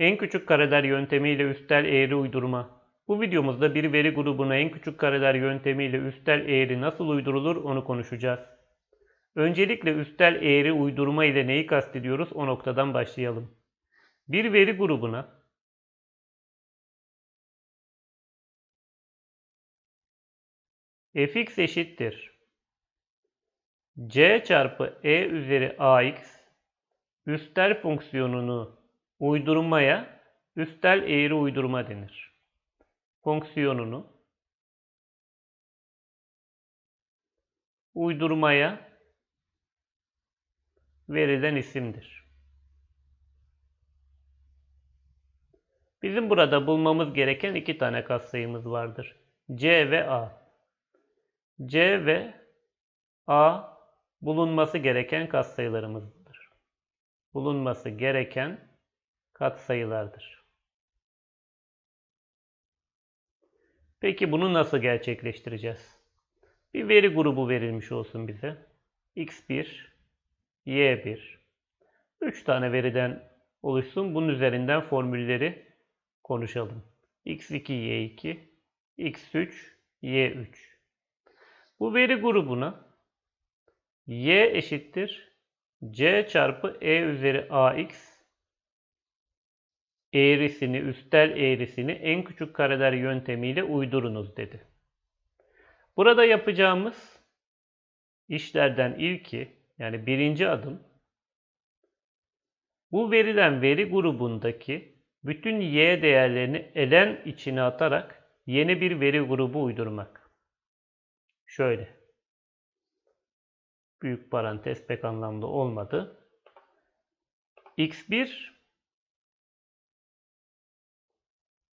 En küçük kareler yöntemiyle üstel eğri uydurma. Bu videomuzda bir veri grubuna en küçük kareler yöntemiyle üstel eğri nasıl uydurulur onu konuşacağız. Öncelikle üstel eğri uydurma ile neyi kastediyoruz o noktadan başlayalım. Bir veri grubuna fx eşittir c çarpı e üzeri ax üstel fonksiyonunu uydurmaya üstel eğri uydurma denir. Fonksiyonunu uydurmaya verilen isimdir. Bizim burada bulmamız gereken iki tane katsayımız vardır. C ve A. C ve A bulunması gereken katsayılarımızdır. Bulunması gereken katsayılardır. Peki bunu nasıl gerçekleştireceğiz? Bir veri grubu verilmiş olsun bize. x1, y1. 3 tane veriden oluşsun. Bunun üzerinden formülleri konuşalım. x2, y2, x3, y3. Bu veri grubuna y eşittir c çarpı e üzeri ax eğrisini, üstel eğrisini en küçük kareler yöntemiyle uydurunuz dedi. Burada yapacağımız işlerden ilki yani birinci adım bu verilen veri grubundaki bütün y değerlerini elen içine atarak yeni bir veri grubu uydurmak. Şöyle. Büyük parantez pek anlamlı olmadı. x1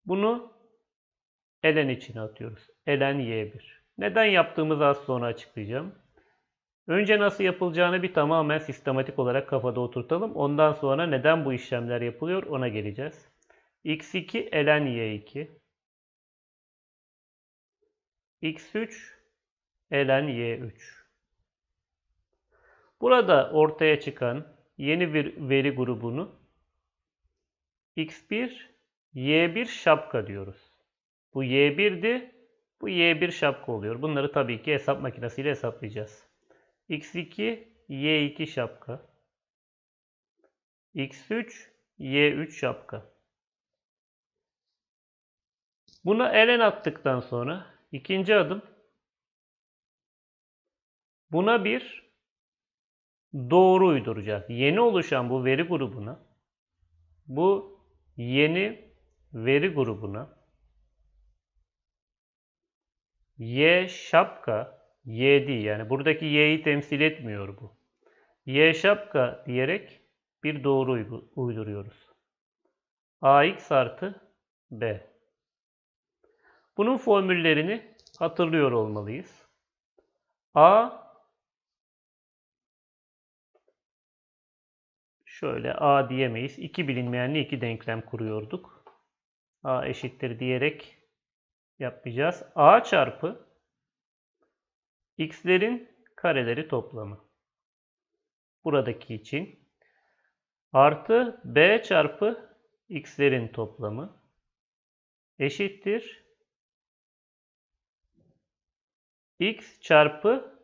bunu elen içine atıyoruz. elen y1. Neden yaptığımızı az sonra açıklayacağım. Önce nasıl yapılacağını bir tamamen sistematik olarak kafada oturtalım. Ondan sonra neden bu işlemler yapılıyor ona geleceğiz. x2 elen y2 x3 elen y3 Burada ortaya çıkan yeni bir veri grubunu x1 y1 şapka diyoruz. Bu y1'di. Bu y1 şapka oluyor. Bunları tabii ki hesap makinesiyle hesaplayacağız. x2 y2 şapka. x3 y3 şapka. Buna elen attıktan sonra ikinci adım buna bir doğru uyduracağız. Yeni oluşan bu veri grubuna bu yeni veri grubuna y şapka y değil yani buradaki y'yi temsil etmiyor bu. y şapka diyerek bir doğru uyduruyoruz. ax artı b. Bunun formüllerini hatırlıyor olmalıyız. a şöyle a diyemeyiz. İki bilinmeyenli iki denklem kuruyorduk. A eşittir diyerek yapacağız. a çarpı x'lerin kareleri toplamı. Buradaki için artı b çarpı x'lerin toplamı eşittir x çarpı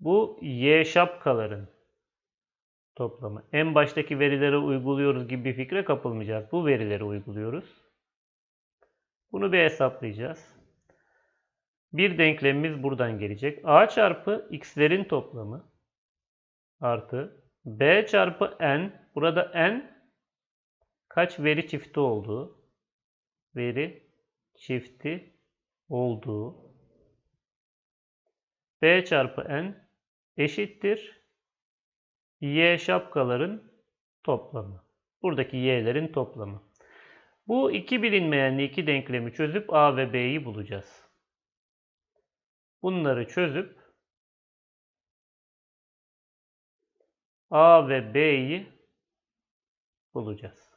bu y şapkaların toplamı. En baştaki verileri uyguluyoruz gibi bir fikre kapılmayacağız. Bu verileri uyguluyoruz. Bunu bir hesaplayacağız. Bir denklemimiz buradan gelecek. a çarpı x'lerin toplamı artı b çarpı n. Burada n kaç veri çifti olduğu. Veri çifti olduğu. b çarpı n eşittir y şapkaların toplamı. Buradaki y'lerin toplamı. Bu iki bilinmeyenli iki denklemi çözüp a ve b'yi bulacağız. Bunları çözüp A ve B'yi bulacağız.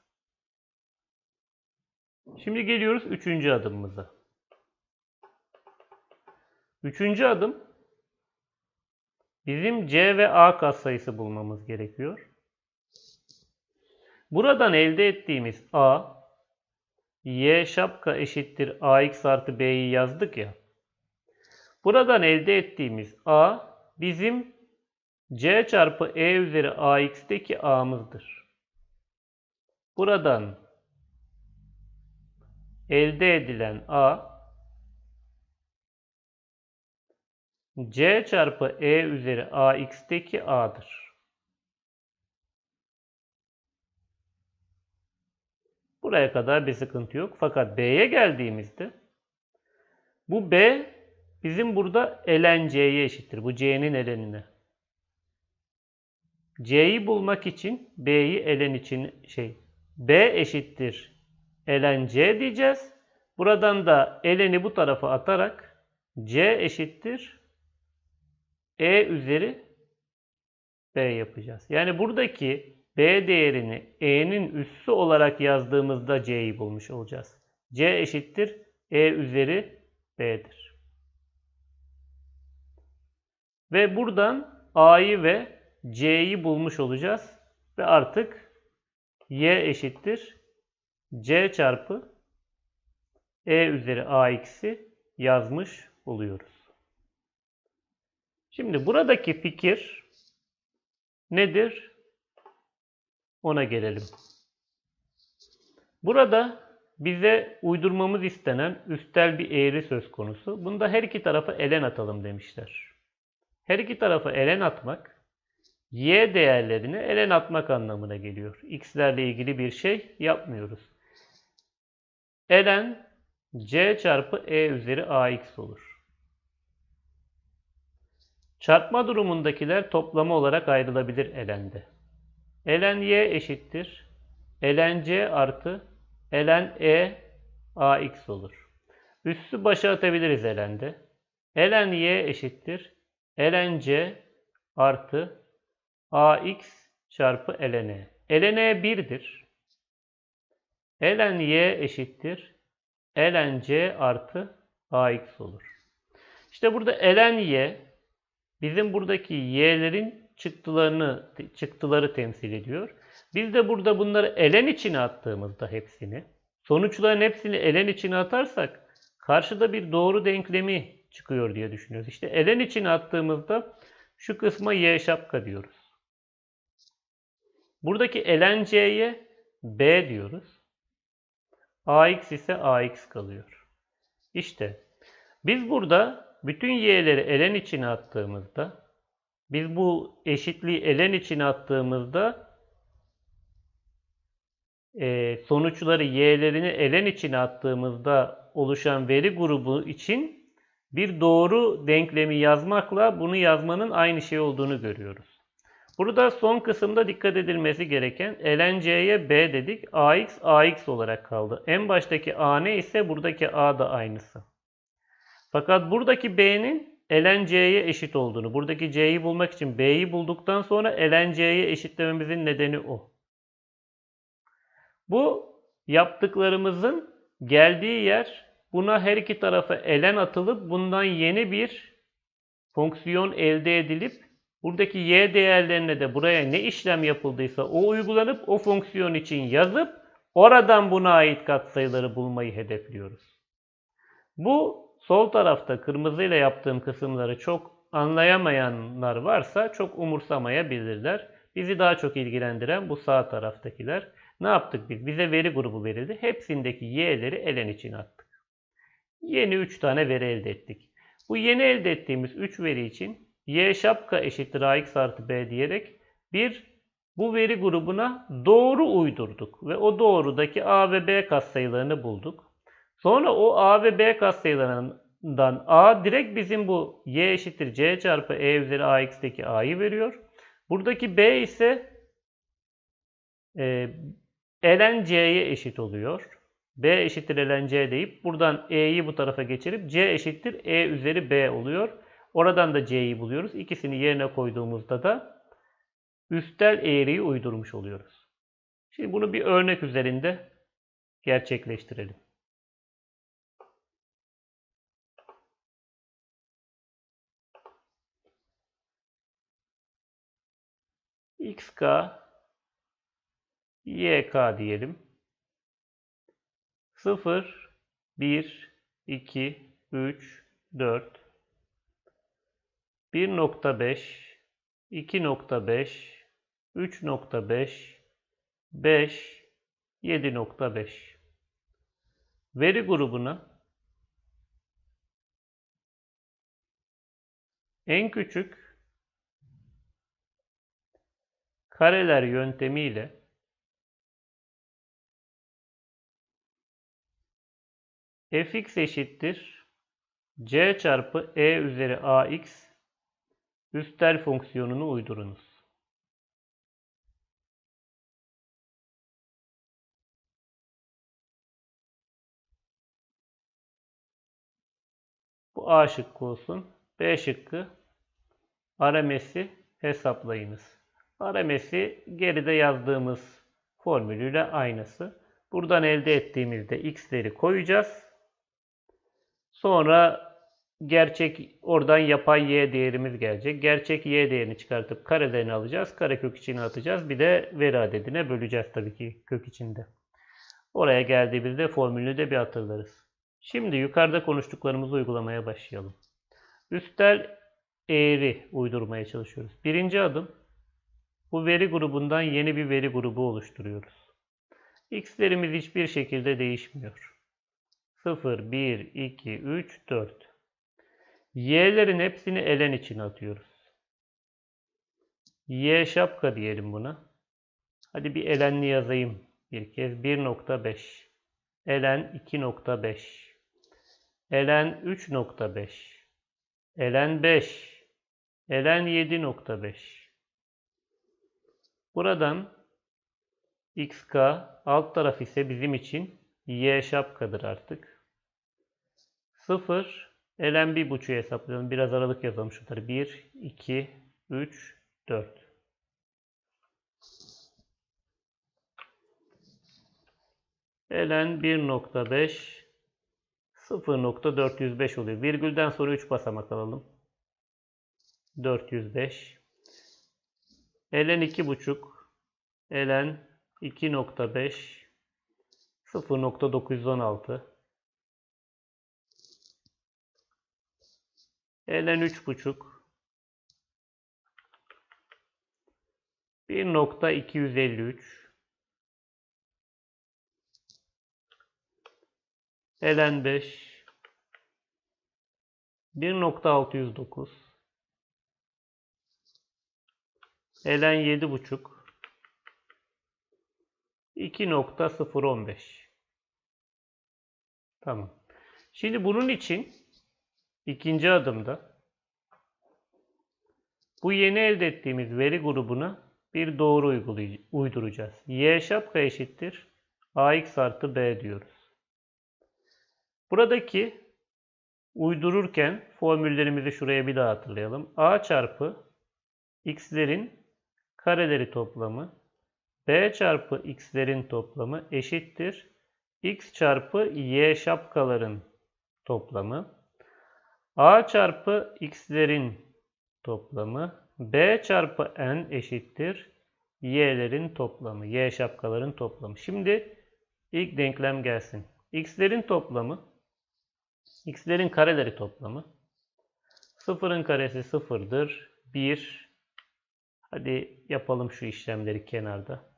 Şimdi geliyoruz üçüncü adımımıza. Üçüncü adım bizim C ve A katsayısı bulmamız gerekiyor. Buradan elde ettiğimiz A y şapka eşittir ax artı b'yi yazdık ya. Buradan elde ettiğimiz a bizim c çarpı e üzeri ax'teki a'mızdır. Buradan elde edilen a c çarpı e üzeri ax'teki a'dır. Buraya kadar bir sıkıntı yok. Fakat B'ye geldiğimizde bu B bizim burada ln C'ye eşittir. Bu C'nin ln'ine. C'yi bulmak için B'yi ln için şey B eşittir ln C diyeceğiz. Buradan da ln'i bu tarafa atarak C eşittir E üzeri B yapacağız. Yani buradaki B değerini E'nin üssü olarak yazdığımızda C'yi bulmuş olacağız. C eşittir E üzeri B'dir. Ve buradan A'yı ve C'yi bulmuş olacağız. Ve artık Y eşittir C çarpı E üzeri AX'i yazmış oluyoruz. Şimdi buradaki fikir nedir? Ona gelelim. Burada bize uydurmamız istenen üstel bir eğri söz konusu. Bunda her iki tarafa elen atalım demişler. Her iki tarafa elen atmak y değerlerine elen atmak anlamına geliyor. x'lerle ilgili bir şey yapmıyoruz. Elen c çarpı e üzeri ax olur. Çarpma durumundakiler toplama olarak ayrılabilir elende ln y eşittir. ln c artı ln e ax olur. Üssü başa atabiliriz ln'de. ln y eşittir. ln c artı ax çarpı ln e. ln e 1'dir. ln y eşittir. ln c artı ax olur. İşte burada ln y bizim buradaki y'lerin çıktılarını çıktıları temsil ediyor. Biz de burada bunları elen içine attığımızda hepsini, sonuçların hepsini elen içine atarsak karşıda bir doğru denklemi çıkıyor diye düşünüyoruz. İşte elen içine attığımızda şu kısma y şapka diyoruz. Buradaki elen c'ye b diyoruz. ax ise ax kalıyor. İşte biz burada bütün y'leri elen içine attığımızda biz bu eşitliği elen içine attığımızda e, sonuçları y'lerini elen içine attığımızda oluşan veri grubu için bir doğru denklemi yazmakla bunu yazmanın aynı şey olduğunu görüyoruz. Burada son kısımda dikkat edilmesi gereken ln c'ye b dedik. ax ax olarak kaldı. En baştaki a ne ise buradaki a da aynısı. Fakat buradaki b'nin ln c'ye eşit olduğunu, buradaki c'yi bulmak için b'yi bulduktan sonra ln c'ye eşitlememizin nedeni o. Bu yaptıklarımızın geldiği yer buna her iki tarafa ln atılıp bundan yeni bir fonksiyon elde edilip buradaki y değerlerine de buraya ne işlem yapıldıysa o uygulanıp o fonksiyon için yazıp oradan buna ait katsayıları bulmayı hedefliyoruz. Bu Sol tarafta kırmızıyla yaptığım kısımları çok anlayamayanlar varsa çok umursamayabilirler. Bizi daha çok ilgilendiren bu sağ taraftakiler. Ne yaptık biz? Bize veri grubu verildi. Hepsindeki y'leri elen içine attık. Yeni 3 tane veri elde ettik. Bu yeni elde ettiğimiz 3 veri için y şapka eşittir ax artı b diyerek bir bu veri grubuna doğru uydurduk ve o doğrudaki a ve b katsayılarını bulduk. Sonra o A ve B katsayılarından A direkt bizim bu y eşittir c çarpı e üzeri ax'teki a'yı veriyor. Buradaki b ise e, ln c'ye eşit oluyor. b eşittir ln c deyip buradan e'yi bu tarafa geçirip c eşittir e üzeri b oluyor. Oradan da c'yi buluyoruz. İkisini yerine koyduğumuzda da üstel eğriyi uydurmuş oluyoruz. Şimdi bunu bir örnek üzerinde gerçekleştirelim. Xk yk diyelim. 0, 1, 2, 3, 4, 1.5, 2.5, 3.5, 5, 7.5. Veri grubuna en küçük kareler yöntemiyle fx eşittir c çarpı e üzeri ax üstel fonksiyonunu uydurunuz. Bu A şıkkı olsun. B şıkkı RMS'i hesaplayınız. RMS'i geride yazdığımız formülüyle aynısı. Buradan elde ettiğimizde x'leri koyacağız. Sonra gerçek oradan yapay y değerimiz gelecek. Gerçek y değerini çıkartıp karelerini alacağız. Karekök içine atacağız. Bir de veri adedine böleceğiz tabii ki kök içinde. Oraya geldiğimizde formülünü de bir hatırlarız. Şimdi yukarıda konuştuklarımızı uygulamaya başlayalım. Üstel eğri uydurmaya çalışıyoruz. Birinci adım bu veri grubundan yeni bir veri grubu oluşturuyoruz. X'lerimiz hiçbir şekilde değişmiyor. 0, 1, 2, 3, 4. Y'lerin hepsini elen içine atıyoruz. Y şapka diyelim buna. Hadi bir elenli yazayım bir kez. 1.5. Elen 2.5. Elen 3.5. Elen 5. Elen 7.5. Buradan xk alt taraf ise bizim için y şapkadır artık. 0 elen bir buçuğu hesaplayalım. Biraz aralık yazalım şunları. 1, 2, 3, 4. Elen 1.5 0.405 oluyor. Virgülden sonra 3 basamak alalım. 405. Elen 2.5. Elen 2.5. 0.916. Elen 3.5. 1.253. Elen 5 1.609 Elen 7.5 2.015 Tamam. Şimdi bunun için ikinci adımda bu yeni elde ettiğimiz veri grubuna bir doğru uyduracağız. Y şapka eşittir ax artı b diyoruz. Buradaki uydururken formüllerimizi şuraya bir daha hatırlayalım. A çarpı x'lerin kareleri toplamı b çarpı x'lerin toplamı eşittir x çarpı y şapkaların toplamı. a çarpı x'lerin toplamı b çarpı n eşittir y'lerin toplamı. y şapkaların toplamı. Şimdi ilk denklem gelsin. x'lerin toplamı x'lerin kareleri toplamı. Sıfırın karesi sıfırdır. 1. Hadi yapalım şu işlemleri kenarda.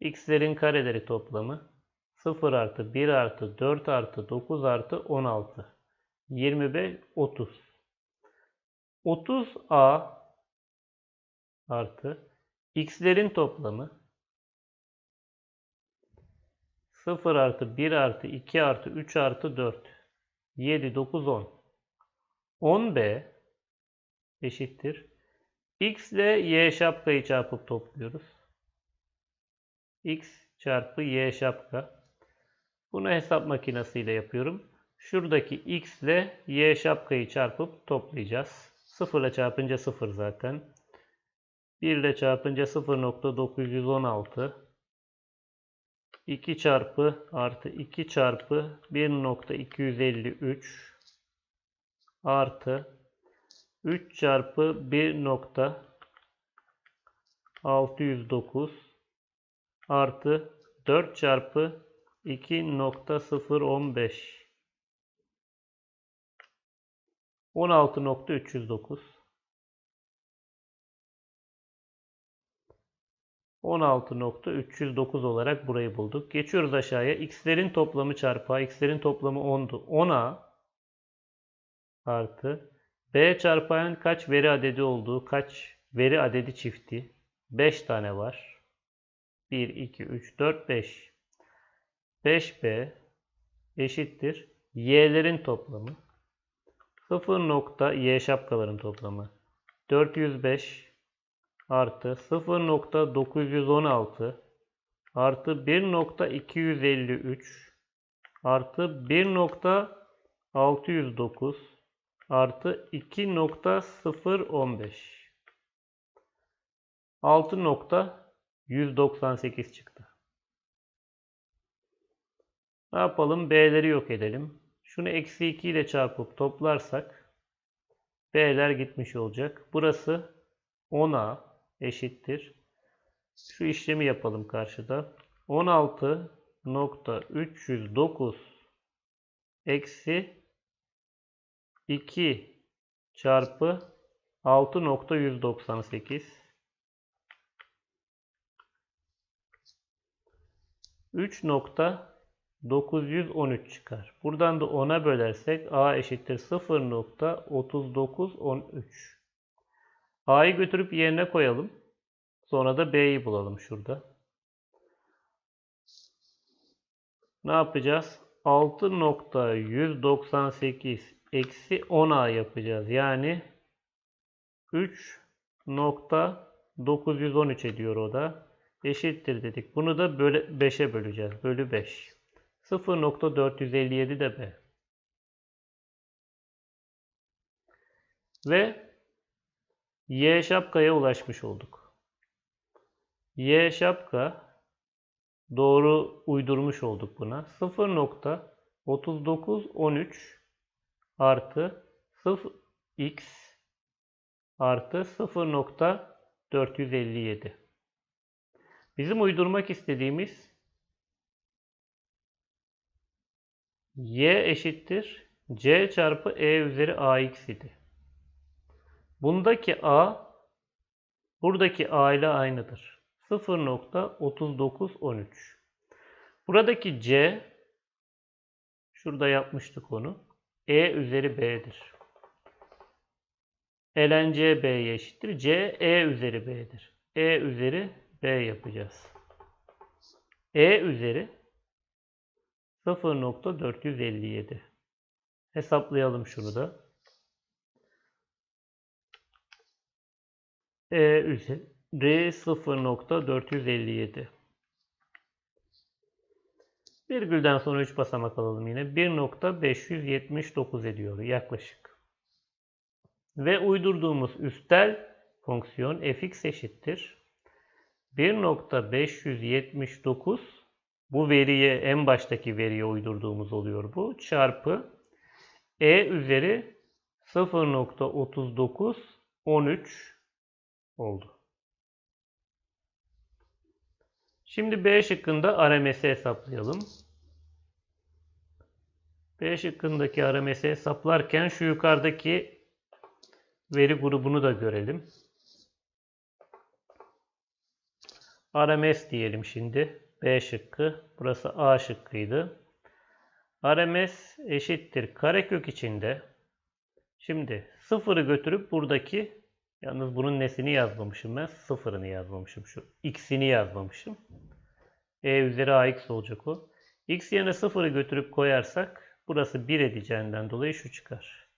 x'lerin kareleri toplamı. 0 artı 1 artı 4 artı 9 artı 16. 25, 30. 30a artı x'lerin toplamı 0 artı 1 artı 2 artı 3 artı 4. 7, 9, 10. 10b eşittir. X ile y şapkayı çarpıp topluyoruz. x çarpı y şapka. Bunu hesap makinesiyle yapıyorum. Şuradaki x ile y şapkayı çarpıp toplayacağız. 0 ile çarpınca 0 zaten. 1 ile çarpınca 0.916 2 çarpı artı 2 çarpı 1.253 artı 3 çarpı 1.609 artı 4 çarpı 2.015 16.309 16.309 olarak burayı bulduk. Geçiyoruz aşağıya. X'lerin toplamı çarpı. X'lerin toplamı 10'du. 10A artı B çarpı A'nın kaç veri adedi olduğu, kaç veri adedi çifti. 5 tane var. 1, 2, 3, 4, 5. 5B eşittir. Y'lerin toplamı. 0 nokta Y şapkaların toplamı. 405 artı 0.916 artı 1.253 artı 1.609 artı 2.015 6.198 çıktı. Ne yapalım? B'leri yok edelim. Şunu eksi 2 ile çarpıp toplarsak B'ler gitmiş olacak. Burası 10A eşittir. Şu işlemi yapalım karşıda. 16.309 eksi 2 çarpı 6.198 3.913 çıkar. Buradan da 10'a bölersek A eşittir 0.3913. A'yı götürüp yerine koyalım. Sonra da B'yi bulalım şurada. Ne yapacağız? 6.198 eksi 10A yapacağız. Yani 3.913 ediyor o da. Eşittir dedik. Bunu da böyle 5'e böleceğiz. Bölü 5. 0.457 de B. Ve Y şapkaya ulaşmış olduk. Y şapka doğru uydurmuş olduk buna. 0.3913 artı 0 x artı 0.457. Bizim uydurmak istediğimiz y eşittir c çarpı e üzeri ax idi. Bundaki a buradaki a ile aynıdır. 0.3913. Buradaki c şurada yapmıştık onu. E üzeri b'dir. ln c b'ye eşittir. c e üzeri b'dir. e üzeri b yapacağız. e üzeri 0.457. Hesaplayalım şunu da. E üzeri 0.457. Virgülden sonra 3 basamak alalım yine. 1.579 ediyor yaklaşık. Ve uydurduğumuz üstel fonksiyon fx eşittir. 1.579 bu veriye en baştaki veriye uydurduğumuz oluyor bu. Çarpı e üzeri 0.3913 oldu. Şimdi B şıkkında RMS'i hesaplayalım. B şıkkındaki RMS'i hesaplarken şu yukarıdaki veri grubunu da görelim. RMS diyelim şimdi. B şıkkı. Burası A şıkkıydı. RMS eşittir karekök içinde. Şimdi sıfırı götürüp buradaki yalnız bunun nesini yazmamışım ben. Sıfırını yazmamışım. Şu x'ini yazmamışım. E üzeri ax olacak o. x yerine sıfırı götürüp koyarsak burası 1 edeceğinden dolayı şu çıkar.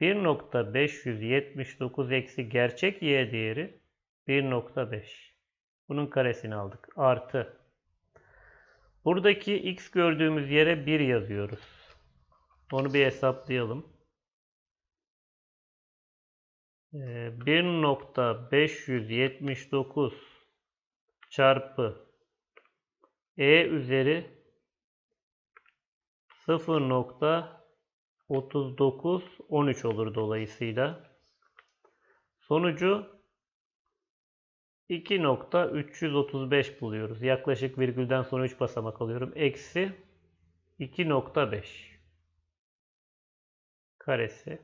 1.579 eksi gerçek y değeri 1.5. Bunun karesini aldık. Artı. Buradaki x gördüğümüz yere 1 yazıyoruz. Onu bir hesaplayalım. 1.579 çarpı e üzeri 0.3913 olur dolayısıyla. Sonucu 2.335 buluyoruz. Yaklaşık virgülden sonra 3 basamak alıyorum. Eksi 2.5 karesi.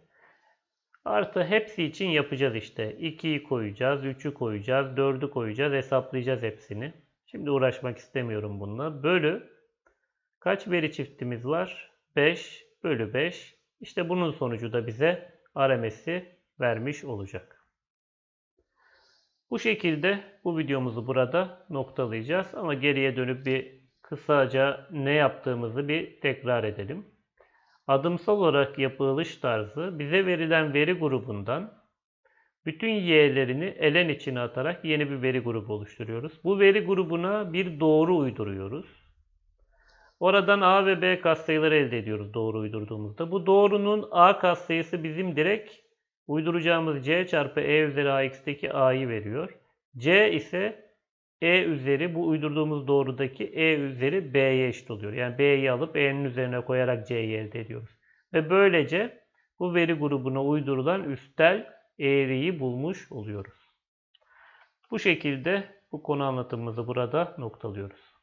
Artı hepsi için yapacağız işte. 2'yi koyacağız, 3'ü koyacağız, 4'ü koyacağız, hesaplayacağız hepsini. Şimdi uğraşmak istemiyorum bununla. Bölü kaç veri çiftimiz var? 5 bölü 5. İşte bunun sonucu da bize RMS'i vermiş olacak. Bu şekilde bu videomuzu burada noktalayacağız ama geriye dönüp bir kısaca ne yaptığımızı bir tekrar edelim. Adımsal olarak yapılış tarzı bize verilen veri grubundan bütün y'lerini elen içine atarak yeni bir veri grubu oluşturuyoruz. Bu veri grubuna bir doğru uyduruyoruz. Oradan A ve B katsayıları elde ediyoruz doğru uydurduğumuzda. Bu doğrunun A katsayısı bizim direkt uyduracağımız C çarpı E üzeri AX'teki A'yı veriyor. C ise E üzeri bu uydurduğumuz doğrudaki E üzeri B'ye eşit oluyor. Yani B'yi alıp E'nin üzerine koyarak C'yi elde ediyoruz. Ve böylece bu veri grubuna uydurulan üstel eğriyi bulmuş oluyoruz. Bu şekilde bu konu anlatımımızı burada noktalıyoruz.